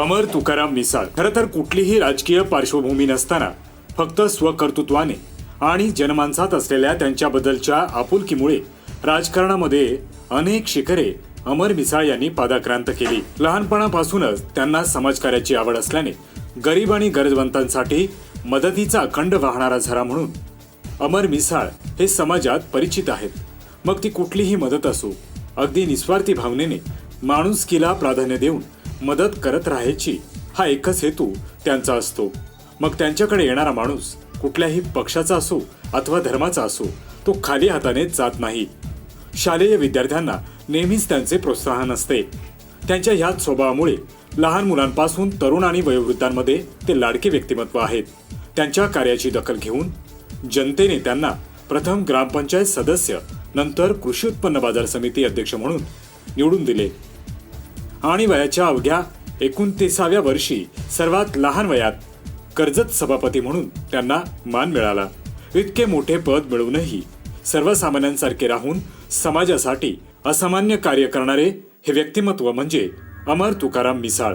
अमर तुकाराम मिसाळ खरं तर कुठलीही राजकीय पार्श्वभूमी नसताना फक्त स्वकर्तृत्वाने आणि जनमानसात असलेल्या त्यांच्याबद्दलच्या आपुलकीमुळे राजकारणामध्ये अनेक शिखरे अमर मिसाळ यांनी पादाक्रांत केली. लहानपणापासूनच त्यांना समाजकार्याची आवड असल्याने गरीब आणि गरजवंतांसाठी मदतीचा अखंड वाहणारा झरा म्हणून अमर मिसाळ हे समाजात परिचित आहेत. मग ती कुठलीही मदत असो अगदी निस्वार्थी भावनेने माणुसकीला प्राधान्य देऊन मदत करत राहायची हा एकच हेतू त्यांचा असतो. मग त्यांच्याकडे येणारा माणूस कुठल्याही पक्षाचा असो अथवा धर्माचा असो तो खाली हाताने जात नाही. शालेय विद्यार्थ्यांना नेहमीच त्यांचे प्रोत्साहन असते. त्यांच्या ह्याच स्वभावामुळे लहान मुलांपासून तरुण आणि वयोवृद्धांमध्ये ते लाडके व्यक्तिमत्व आहेत. त्यांच्या कार्याची दखल घेऊन जनतेने त्यांना प्रथम ग्रामपंचायत सदस्य नंतर कृषी उत्पन्न बाजार समिती अध्यक्ष म्हणून निवडून दिले. आणि वयाच्या अवघ्या एकोणतीसाव्या वर्षी सर्वात लहान वयात कर्जत सभापती म्हणून त्यांना मान मिळाला. इतके मोठे पद मिळवूनही सर्वसामान्यांसारखे राहून समाजासाठी असामान्य कार्य करणारे हे व्यक्तिमत्व म्हणजे अमर तुकाराम मिसाळ.